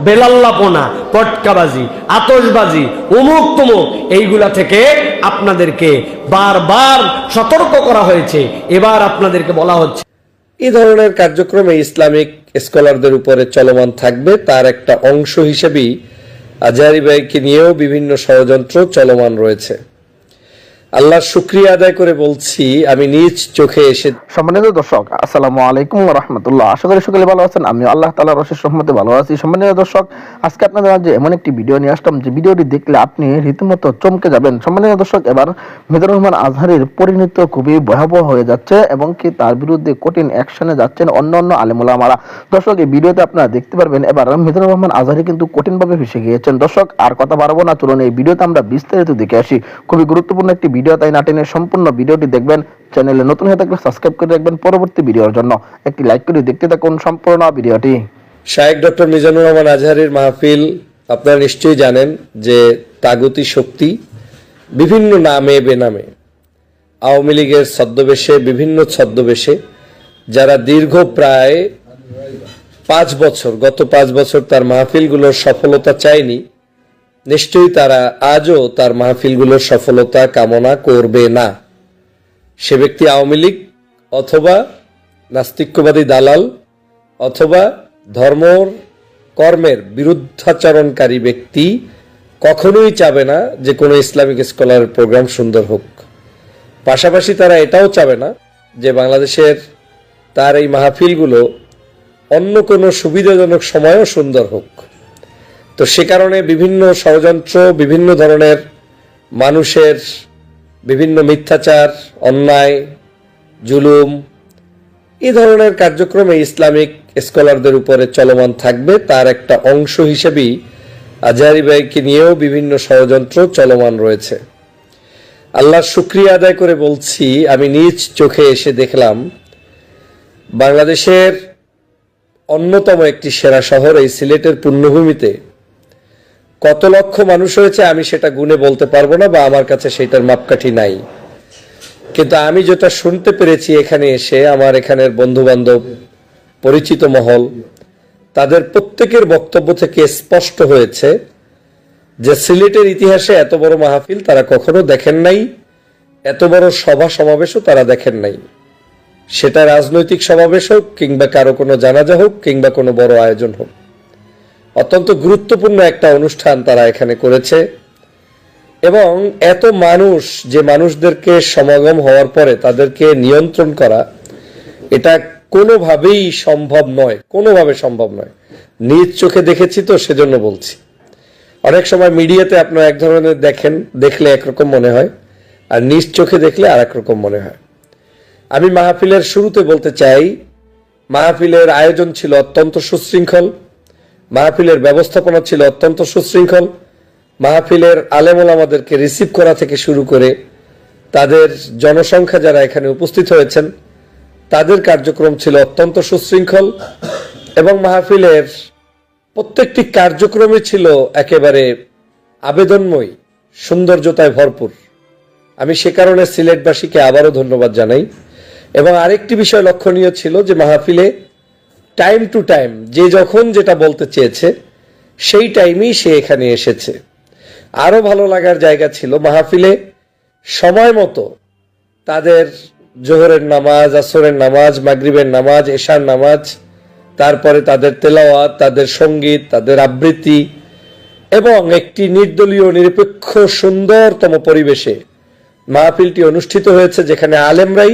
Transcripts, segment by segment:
বেলাল্লাপনা, পটকাবাজি, আতশবাজি উমুক তুমুক এইগুলা থেকে আপনাদেরকে বারবার সতর্ক করা হয়েছে। এবার আপনাদেরকে বলা হচ্ছে। এই ধরনের কার্যক্রমে ইসলামিক স্কলারদের উপরে চলমান থাকবে। তার একটা অংশ হিসেবেই আজহারি ভাইকে নিয়েও বিভিন্ন ষড়যন্ত্র চলমান রয়েছে। আল্লাহর শুক্রিয়া আদায় করে বলছি, আমি নিজ চোখে এসে সম্মানিত দর্শক, আসসালামু আলাইকুম রহমতুল্লাহ। আশা করি সকলে ভালো আছেন আমি আল্লাহ তালার রশেষ রহমতে ভালো আছি। সম্মানিত দর্শক, আজকে আপনাদের মাঝে এমন একটি ভিডিও নিয়ে আসলাম। যে ভিডিওটি দেখলে আপনি রীতিমতো চমকে যাবেন। সম্মানিত দর্শক, এবার মিদুর রহমান আজহারের পরিণত খুবই ভয়াবহ হয়ে যাচ্ছে এবং কি তার বিরুদ্ধে কঠিন অ্যাকশনে যাচ্ছেন অন্য অন্য আলেমুলামারা। দর্শক, এই ভিডিওতে আপনারা দেখতে পারবেন, এবার মিদুর রহমান আজহারি কিন্তু কঠিনভাবে ফেসে গিয়েছেন। দর্শক, আর কথা বাড়াবো না, চলুন এই ভিডিওতে আমরা বিস্তারিত দেখে আসি। খুবই গুরুত্বপূর্ণ একটি ভিডিও তাই না টেনে সম্পূর্ণ ভিডিওটি দেখবেন। চ্যানেলে নতুন হয়ে থাকলে সাবস্ক্রাইব করে রাখবেন পরবর্তী ভিডিওর জন্য। একটি লাইক করে দেখতে থাকুন সম্পূর্ণ ভিডিওটি। শায়েক ডক্টর মিজানুর রহমান আজহারের মাহফিল আপনারা নিশ্চয়ই জানেন যে তাগতি শক্তি বিভিন্ন নামে বেনামে। আওয়ামী লীগের ছদ্মবেশে, বিভিন্ন ছদ্মবেশে যারা দীর্ঘ প্রায় পাঁচ বছর, গত পাঁচ বছর তার মাহফিলগুলোর সফলতা চায়নি নিশ্চয়ই তারা আজও তার মাহফিলগুলোর সফলতা কামনা করবে না। সে ব্যক্তি আওয়ামী লীগ অথবা নাস্তিক্যবাদী দালাল অথবা ধর্মর কর্মের বিরুদ্ধাচরণকারী ব্যক্তি কখনোই চাবে না যে কোনো ইসলামিক স্কলারের প্রোগ্রাম সুন্দর হোক। পাশাপাশি তারা এটাও চাবে না যে বাংলাদেশের তার এই মাহফিলগুলো অন্য কোনো সুবিধাজনক সময়ও সুন্দর হোক। তো সে কারণে বিভিন্ন ষড়যন্ত্র, বিভিন্ন ধরনের মানুষের বিভিন্ন মিথ্যাচার, অন্যায়, জুলুম এই ধরনের কার্যক্রমে ইসলামিক স্কলারদের উপরে চলমান থাকবে। তার একটা অংশ হিসেবেই আজহারি ভাইকে নিয়েও বিভিন্ন ষড়যন্ত্র চলমান রয়েছে। আল্লাহর শুক্রিয়া আদায় করে বলছি, আমি নিজ চোখে এসে দেখলাম, বাংলাদেশের অন্যতম একটি সেরা শহর এই সিলেটের পুণ্যভূমিতে কত লক্ষ মানুষ হয়েছে আমি সেটা গুণে বলতে পারব না বা আমার কাছে সেটার মাপকাঠি নাই। কিন্তু আমি যেটা শুনতে পেরেছি এখানে এসে, আমার এখানের বন্ধু বান্ধব পরিচিত মহল, তাদের প্রত্যেকের বক্তব্য থেকে স্পষ্ট হয়েছে যে সিলেটের ইতিহাসে এত বড় মাহফিল তারা কখনো দেখেন নাই, এত বড় সভা সমাবেশও তারা দেখেন নাই। সেটা রাজনৈতিক সমাবেশ হোক কিংবা কারও কোনো জানাজা হোক কিংবা কোনো বড় আয়োজন হোক। অত্যন্ত গুরুত্বপূর্ণ একটা অনুষ্ঠান তারা এখানে করেছে। এবং এত মানুষ, যে মানুষদেরকে সমাগম হওয়ার পরে তাদেরকে নিয়ন্ত্রণ করা, এটা কোনোভাবেই সম্ভব নয়। কোনোভাবে সম্ভব নয়। নিজ চোখে দেখেছি তো, সেজন্য বলছি। অনেক সময় মিডিয়াতে আপনারা এক ধরনের দেখেন, দেখলে একরকম মনে হয়, আর নিজ চোখে দেখলে আর রকম মনে হয়। আমি মাহফিলের শুরুতে বলতে চাই, মাহফিলের আয়োজন ছিল অত্যন্ত সুশৃঙ্খল। মাহফিলের ব্যবস্থাপনা ছিল অত্যন্ত সুশৃঙ্খল। মাহফিলের আলেমল আমাদেরকে রিসিভ করা থেকে শুরু করে তাদের জনসংখ্যা যারা এখানে উপস্থিত হয়েছেন, তাদের কার্যক্রম ছিল অত্যন্ত সুশৃঙ্খল এবং মাহফিলের প্রত্যেকটি কার্যক্রমে ছিল একেবারে আবেদনময়, সৌন্দর্যতায় ভরপুর। আমি সে কারণে সিলেটবাসীকে আবারও ধন্যবাদ জানাই। এবং আরেকটি বিষয় লক্ষণীয় ছিল যে মাহফিলে টাইম টু টাইম যে যখন যেটা বলতে চেয়েছে, সেই টাইমেই সে এখানে এসেছে। আরও ভালো লাগার জায়গা ছিল মাহফিলে সময় মতো তাদের জোহরের নামাজ, আসরের নামাজ, মাগরিবের নামাজ, এশার নামাজ, তারপরে তাদের তেলাওয়াত, তাদের সংগীত, তাদের আবৃত্তি এবং একটি নির্দলীয়, নিরপেক্ষ, সুন্দরতম পরিবেশে মাহফিলটি অনুষ্ঠিত হয়েছে যেখানে আলেমরাই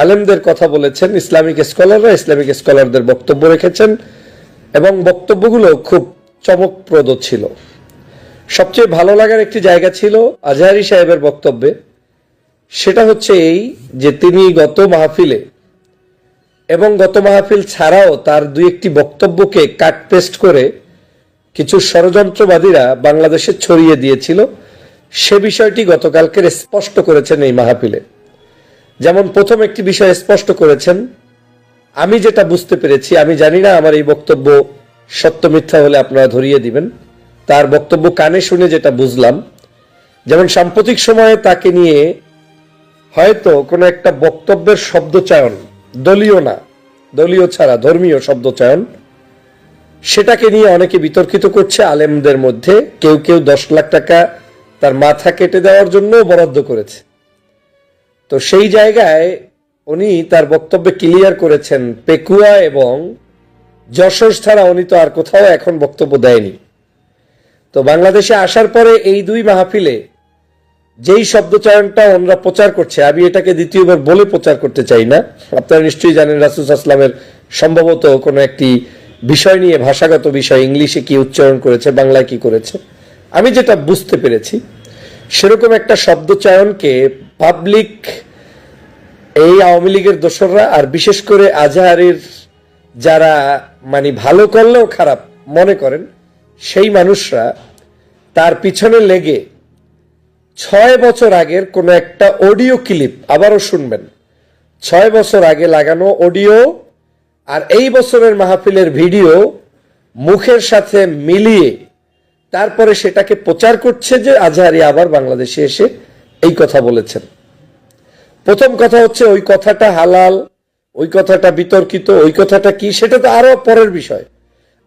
আলেমদের কথা বলেছেন, ইসলামিক স্কলাররা ইসলামিক স্কলারদের বক্তব্য রেখেছেন এবং বক্তব্যগুলো খুব চমকপ্রদ ছিল। সবচেয়ে ভালো লাগার একটি জায়গা ছিল আজহারি সাহেবের বক্তব্যে। সেটা হচ্ছে এই যে তিনি গত মাহফিলে এবং গত মাহফিল ছাড়াও তার দুই একটি বক্তব্যকে কাট পেস্ট করে কিছু ষড়যন্ত্রবাদীরা বাংলাদেশে ছড়িয়ে দিয়েছিল। সে বিষয়টি গতকালকের স্পষ্ট করেছেন এই মাহফিলে। যেমন প্রথম একটি বিষয় স্পষ্ট করেছেন, আমি যেটা বুঝতে পেরেছি, আমি জানি না আমার এই বক্তব্য সত্য মিথ্যা হলে আপনারা ধরিয়ে দিবেন, তার বক্তব্য কানে শুনে যেটা বুঝলাম, যেমন সাম্প্রতিক সময়ে তাকে নিয়ে হয়তো কোনো একটা বক্তব্যের শব্দচয়ন, দলীয় না, দলীয় ছাড়া ধর্মীয় শব্দচয়ন, সেটাকে নিয়ে অনেকে বিতর্কিত করছে আলেমদের মধ্যে, কেউ কেউ দশ লাখ টাকা তার মাথা কেটে দেওয়ার জন্য বরাদ্দ করেছে। তো সেই জায়গায় উনি তার বক্তব্যে ক্লিয়ার করেছেন, পেকুয়া এবং যশোর ছাড়া উনি তো আর কোথাও এখন বক্তব্য দেয়নি। তো বাংলাদেশে আসার পরে এই দুই মাহফিলে যেই শব্দচয়নটা ওনারা প্রচার করছে, আমি এটাকে দ্বিতীয়বার বলে প্রচার করতে চাই না। আপনারা নিশ্চয়ই জানেন রাসুস আসলামের সম্ভবত কোনো একটি বিষয় নিয়ে, ভাষাগত বিষয়, ইংলিশে কি উচ্চারণ করেছে, বাংলায় কি করেছে। আমি যেটা বুঝতে পেরেছি, সেরকম একটা শব্দচয়নকে পাবলিক এই আওয়ামী লীগের দোসররা, আর বিশেষ করে আজহারের যারা মানে ভালো করলেও খারাপ মনে করেন, সেই মানুষরা তার পিছনে লেগে ছয় বছর আগের কোনো একটা অডিও ক্লিপ, আবারও শুনবেন, ছয় বছর আগে লাগানো অডিও আর এই বছরের মাহফিলের ভিডিও মুখের সাথে মিলিয়ে তারপরে সেটাকে প্রচার করছে যে আজহারি আবার বাংলাদেশে এসে এই কথা বলেছেন। প্রথম কথা হচ্ছে, ওই কথাটা হালাল, ওই কথাটা বিতর্কিত, ওই কথাটা কি, সেটা তো আরও পরের বিষয়।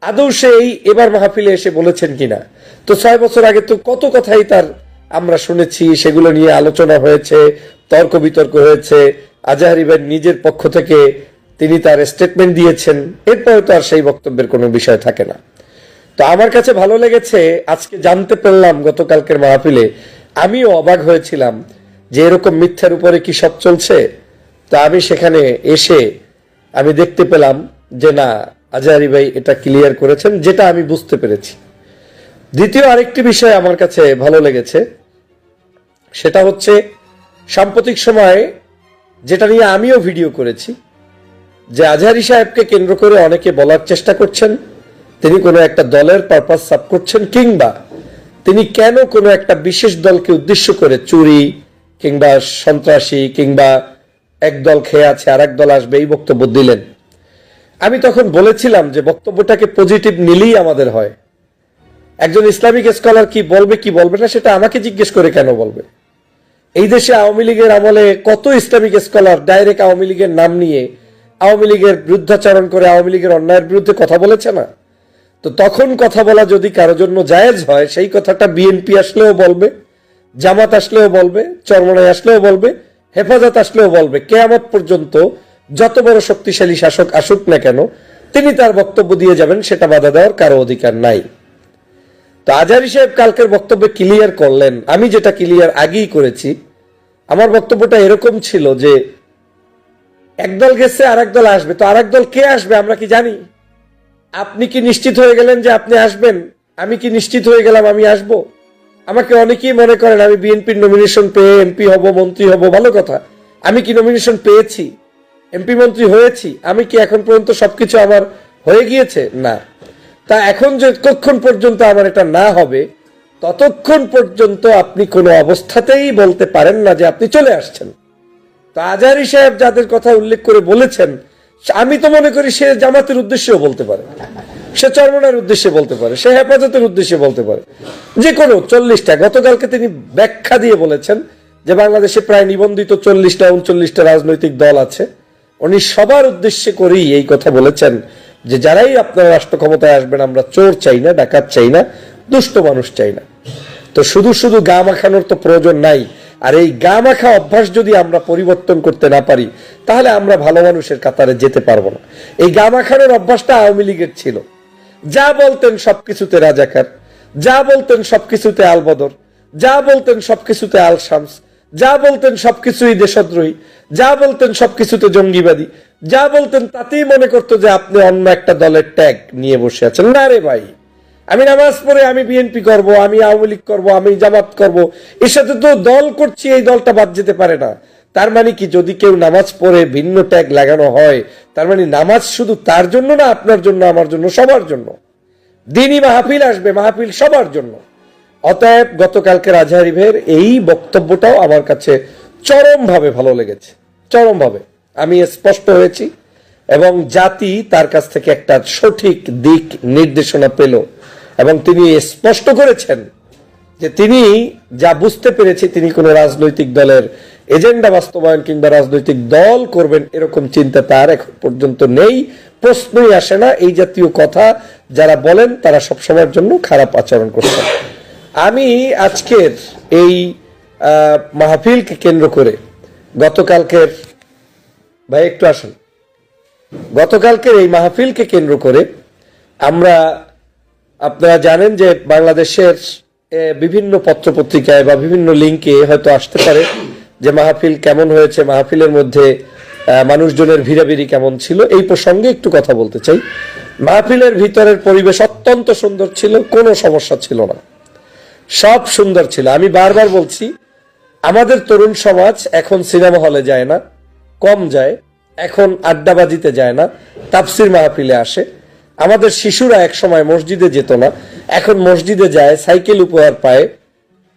আদৌ সে এই এবার মাহফিলে এসে বলেছেন কিনা? তো ছয় বছর আগে তো কত কথাই তার আমরা শুনেছি, সেগুলো নিয়ে আলোচনা হয়েছে, তর্ক বিতর্ক হয়েছে। আজাহারি ভাই নিজের পক্ষ থেকে তিনি তার স্টেটমেন্ট দিয়েছেন, এরপরে তো আর সেই বক্তব্যের কোনো বিষয় থাকে না। তো আমার কাছে ভালো লেগেছে, আজকে জানতে পারলাম গতকালকের মাহফিলে আমিও অবাক হয়েছিলাম যে এরকম মিথ্যার উপরে কি সব চলছে। তা আমি সেখানে এসে আমি দেখতে পেলাম যে না, আজাহারি ভাই এটা ক্লিয়ার করেছেন, যেটা আমি বুঝতে পেরেছি। দ্বিতীয় আরেকটি বিষয় আমার কাছে ভালো লেগেছে, সেটা হচ্ছে সাম্প্রতিক সময়ে যেটা নিয়ে আমিও ভিডিও করেছি, যে আজহারি সাহেবকে কেন্দ্র করে অনেকে বলার চেষ্টা করছেন, তিনি কোনো একটা দলের পারপাস সাব করছেন কিংবা তিনি কেন কোনো একটা বিশেষ দলকে উদ্দেশ্য করে চুরি কিংবা সন্ত্রাসী কিংবা এক দল খেয়ে আছে আর এক দল আসবে এই বক্তব্য দিলেন। আমি তখন বলেছিলাম যে বক্তব্যটাকে পজিটিভ নিলেই আমাদের হয়। একজন ইসলামিক স্কলার কি বলবে কি বলবে না, সেটা আমাকে জিজ্ঞেস করে কেন বলবে? এই দেশে আওয়ামী লীগের আমলে কত ইসলামিক স্কলার ডাইরেক্ট আওয়ামী লীগের নাম নিয়ে আওয়ামী লীগের বিরুদ্ধাচরণ করে আওয়ামী লীগের অন্যায়ের বিরুদ্ধে কথা বলেছে না? তো তখন কথা বলা যদি কারও জন্য জায়েজ হয়, সেই কথাটা বিএনপি আসলেও বলবে, জামাত আসলেও বলবে চরমনায় আসলেও বলবে, হেফাজত আসলেও বলবে। কেয়ামত পর্যন্ত যত বড় শক্তিশালী শাসক আসুক না কেন, তিনি তার বক্তব্য দিয়ে যাবেন, সেটা বাধা দেওয়ার কারও অধিকার নাই। তো আজারি সাহেব কালকের বক্তব্য ক্লিয়ার করলেন। আমি যেটা ক্লিয়ার আগেই করেছি, আমার বক্তব্যটা এরকম ছিল যে, একদল গেছে আর দল আসবে। তো আর দল কে আসবে, আমরা কি জানি? আপনি কি নিশ্চিত হয়ে গেলেন যে আপনি আসবেন? আমি কি নিশ্চিত হয়ে গেলাম আমি আসব? আমাকে অনেকেই মনে করেন আমি বিএনপির নমিনেশন পেয়ে এমপি হব, মন্ত্রী হব, ভালো কথা। আমি কি নমিনেশন পেয়েছি? এমপি মন্ত্রী হয়েছি? আমি কি এখন পর্যন্ত সবকিছু আমার হয়ে গিয়েছে? না। তা এখন যতক্ষণ পর্যন্ত আমার এটা না হবে, ততক্ষণ পর্যন্ত আপনি কোনো অবস্থাতেই বলতে পারেন না যে আপনি চলে আসছেন। তো আজারি সাহেব যাদের কথা উল্লেখ করে বলেছেন আমি তো মনে করি সে জামাতের উদ্দেশ্যেও বলতে পারে। সে চরমনার উদ্দেশ্যে বলতে পারে। সে হেফাজতের উদ্দেশ্যে বলতে পারে। যে কোনো চল্লিশটা, গতকালকে তিনি ব্যাখ্যা দিয়ে বলেছেন যে বাংলাদেশে প্রায় নিবন্ধিত চল্লিশটা, উনচল্লিশটা রাজনৈতিক দল আছে। উনি সবার উদ্দেশ্যে করেই এই কথা বলেছেন যে যারাই আপনার রাষ্ট্র ক্ষমতায় আসবেন, আমরা চোর চাই না, ডাকাত চাই না, দুষ্ট মানুষ চাই না। তো শুধু শুধু গা মাখানোর তো প্রয়োজন নাই। আর এই গা মাখা অভ্যাস যদি আমরা পরিবর্তন করতে না পারি, তাহলে আমরা ভালো মানুষের কাতারে যেতে পারব না। এই গা মাখানোর অভ্যাসটা আওয়ামী লীগের ছিল। যা বলতেন সবকিছুতে রাজাকার, যা বলতেন সবকিছুতে আলবদর, যা বলতেন সবকিছুতে আল শামস যা বলতেন সবকিছুই দেশদ্রোহী, যা বলতেন সবকিছুতে জঙ্গিবাদী, যা বলতেন তাতেই মনে করতো যে আপনি অন্য একটা দলের ট্যাগ নিয়ে বসে আছেন। না রে ভাই। আমি নামাজ পড়ে আমি বিএনপি করব, আমি আওয়ামী লীগ করব, আমি জামাত করব। এর সাথে তো দল করছি, এই দলটা বাদ যেতে পারে না। তার মানে কি, যদি কেউ নামাজ পড়ে ভিন্ন ট্যাগ লাগানো হয়, তার মানে নামাজ শুধু তার জন্য না, আপনার জন্য, আমার জন্য, সবার জন্য? দিনই মাহফিল আসবে, মাহফিল সবার জন্য। অতএব গতকালকে আজহারি ভাইয়ের এই বক্তব্যটাও আমার কাছে চরমভাবে ভালো লেগেছে। চরমভাবে। আমি স্পষ্ট হয়েছি, এবং জাতি তার কাছ থেকে একটা সঠিক দিক নির্দেশনা পেল। এবং তিনি স্পষ্ট করেছেন যে তিনি যা বুঝতে পেরেছে তিনি কোনো রাজনৈতিক দলের এজেন্ডা বাস্তবায়ন কিংবা রাজনৈতিক দল করবেন এরকম চিন্তা তার এখন পর্যন্ত নেই, প্রশ্নই আসে না। এই জাতীয় কথা যারা বলেন তারা সবসময়ের জন্য খারাপ আচরণ করছেন। আমি আজকের এই মাহফিলকে কেন্দ্র করে গতকালকের ভাই একটু আসুন। গতকালকের এই মাহফিলকে কেন্দ্র করে আমরা আপনারা জানেন যে বাংলাদেশের বিভিন্ন পত্রপত্রিকায় বা বিভিন্ন লিঙ্কে হয়তো আসতে পারে যে মাহফিল কেমন হয়েছে, মাহফিলের মধ্যে মানুষজনের ভিড়াভিড়ি কেমন ছিল। এই প্রসঙ্গে একটু কথা বলতে চাই। মাহফিলের ভিতরের পরিবেশ অত্যন্ত সুন্দর ছিল, কোনো সমস্যা ছিল না। সব সুন্দর ছিল। আমি বারবার বলছি, আমাদের তরুণ সমাজ এখন সিনেমা হলে যায় না, কম যায়, এখন আড্ডাবাজিতে যায় না, তাফসির মাহফিলে আসে। আমাদের শিশুরা এক সময় মসজিদে যেত না, এখন মসজিদে যায়, সাইকেল উপহার পায়।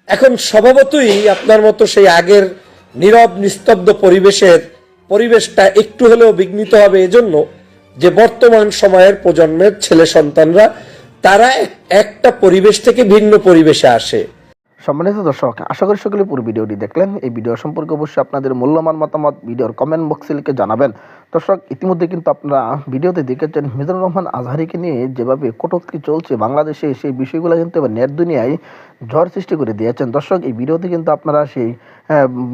এখন স্বভাবতই আপনার মতো সেই আগের নীরব, নিস্তব্ধ পরিবেশের, পরিবেশটা একটু হলেও বিঘ্নিত হবে এজন্য যে বর্তমান সময়ের প্রজন্মের ছেলে সন্তানরা, তারা একটা পরিবেশ থেকে ভিন্ন পরিবেশে আসে। সম্মানিত দর্শক, আশা করি সকলে পুরো ভিডিওটি দেখলেন। এই ভিডিও সম্পর্কে অবশ্যই আপনাদের মূল্যবান মতামত ভিডিওর কমেন্ট বক্সে লিখে জানাবেন। দর্শক, ইতিমধ্যে কিন্তু আপনারা ভিডিওতে দেখেছেন মিজানুর রহমান আজহারিকে নিয়ে যেভাবে কটূক্তি চলছে বাংলাদেশে, সেই বিষয়গুলো কিন্তু এবার নেট দুনিয়ায় ঝড় সৃষ্টি করে দিয়েছেন। দর্শক, এই ভিডিওতে কিন্তু আপনারা সেই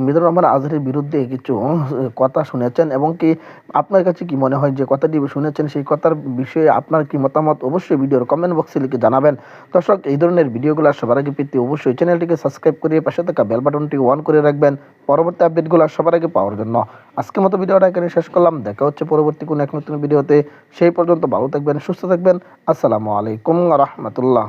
মিজানুর রহমান আজহারির বিরুদ্ধে কিছু কথা শুনেছেন এবং কি আপনার কাছে কি মনে হয় যে কথাটি শুনেছেন, সেই কথার বিষয়ে আপনার কি মতামত অবশ্যই ভিডিওর কমেন্ট বক্সে লিখে জানাবেন। দর্শক, এই ধরনের ভিডিওগুলো সবার আগে পেতে অবশ্যই চ্যানেলটিকে সাবস্ক্রাইব করে পাশে থাকা বেল বাটনটি অন করে রাখবেন পরবর্তী আপডেটগুলো সবার আগে পাওয়ার জন্য। আজকের মতো ভিডিওটা এখানে শেষ করলাম, দেখা হচ্ছে পরবর্তী কোনো এক নতুন ভিডিওতে। সেই পর্যন্ত ভালো থাকবেন, সুস্থ থাকবেন। আসসালামু আলাইকুম রহমতুল্লাহ।